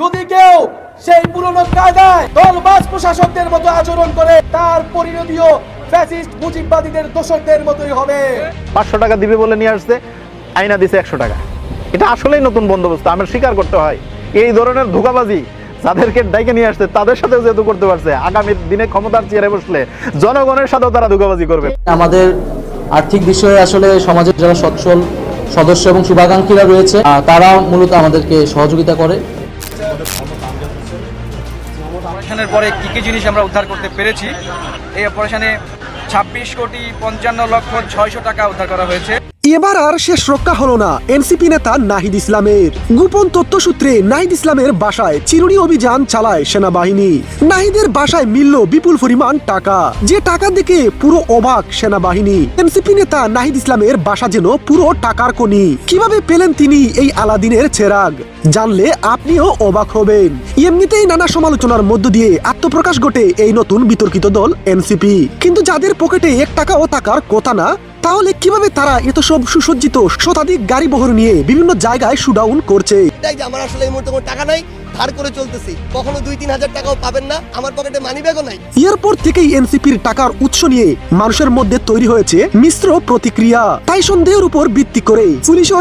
যদি কেউ সেই পুরনো কায়দায় দলবাজ প্রশাসকদের মতো আচরণ করে তার পরিণতিও ফ্যাসিস্ট মুজিববাদীদের দোষরদের মতোই হবে। পাঁচশো টাকা দিবে বলে নিয়ে আসছে আইনা দিছে একশো টাকা। এটা আসলেই নতুন বন্দোবস্ত আমার স্বীকার করতে হয়। এই ধরনের ধোকাবাজি যাদেরকে ডাইকে নিয়ে আসছে তাদের সাথে যেহেতু করতে পারছে আগামী দিনে ক্ষমতার চেয়ারে বসলে জনগণের সাথেও তারা ধোকাবাজি করবে। আমাদের আর্থিক বিষয়ে আসলে সমাজের যারা সচ্ছল সদস্য এবং শুভাকাঙ্ক্ষীরা রয়েছে তারা মূলত আমাদেরকে সহযোগিতা করে। অপারেশনের পরে কী কী জিনিস আমরা উদ্ধার করতে পেরেছি? এই অপারেশনে ছাব্বিশ কোটি পঞ্চান্ন লক্ষ ছয়শো টাকা উদ্ধার করা হয়েছে। এবার আর শেষ রক্ষা হলো না। এনসিপি নেতা নাহিদ ইসলামের। গোপন তথ্য সূত্রে নাহিদ ইসলামের বাসায় চিরুনি অভিযান চালায় সেনাবাহিনী। নাহিদের বাসায় মিলল বিপুল পরিমাণ টাকা। যে টাকা দেখে পুরো অবাক সেনাবাহিনী। এনসিপি নেতা নাহিদ ইসলামের বাসা যেন পুরো টাকার কনি কীভাবে পেলেন তিনি এই আলাদিনের চেরাগ? জানলে আপনিও অবাক হবেন। এমনিতেই নানা সমালোচনার মধ্য দিয়ে আত্মপ্রকাশ ঘটে এই নতুন বিতর্কিত দল এনসিপি। কিন্তু যাদের পকেটে এক টাকাও থাকার কথা না তাহলে কীভাবে তারা এত সব সুসজ্জিত শতাধিক গাড়ি বহর নিয়ে বিভিন্ন জায়গায় শুডাউন করছে? আমার আসলে এই মুহূর্তে কোনো টাকা নাই।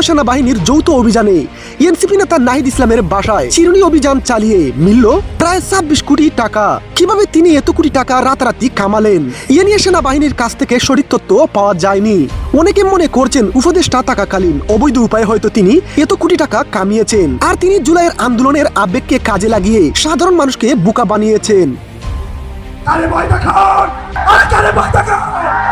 সেনাবাহিনীর যৌথ অভিযানে এনসিপি নেতা নাহিদ ইসলামের বাসায় চিরুনি অভিযান চালিয়ে মিলল প্রায় ছাব্বিশ কোটি টাকা। কীভাবে তিনি এত কোটি টাকা রাতারাতি কামালেন? এ নিয়ে সেনাবাহিনীর কাছ থেকে সঠিক তথ্য পাওয়া যায়নি। অনেকে মনে করছেন উপদেষ্টা থাকাকালীন অবৈধ উপায়ে হয়তো তিনি এত কোটি টাকা কামিয়েছেন। আর তিনি জুলাইয়ের আন্দোলনের আবেগকে কাজে লাগিয়ে সাধারণ মানুষকে বোকা বানিয়েছেন। তারে ভয় দেখান! আরে তারে ভয় দেখান!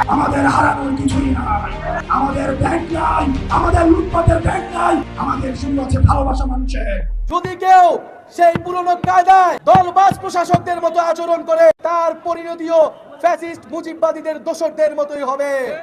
আমাদের হারানোর কিছুই নাই। আমাদের ব্যাংক নাই। আমাদের লুটপাটের ব্যাংক নাই। আমাদের শুধু আছে ভালোবাসা মানুষের। যদি কেউ সেই পুরনো কায়দায় দলবাজ প্রশাসকদের মতো আচরণ করে তার পরিণতিও ফ্যাসিস্ট মুজিববাদীদের দোষরদের মতোই হবে।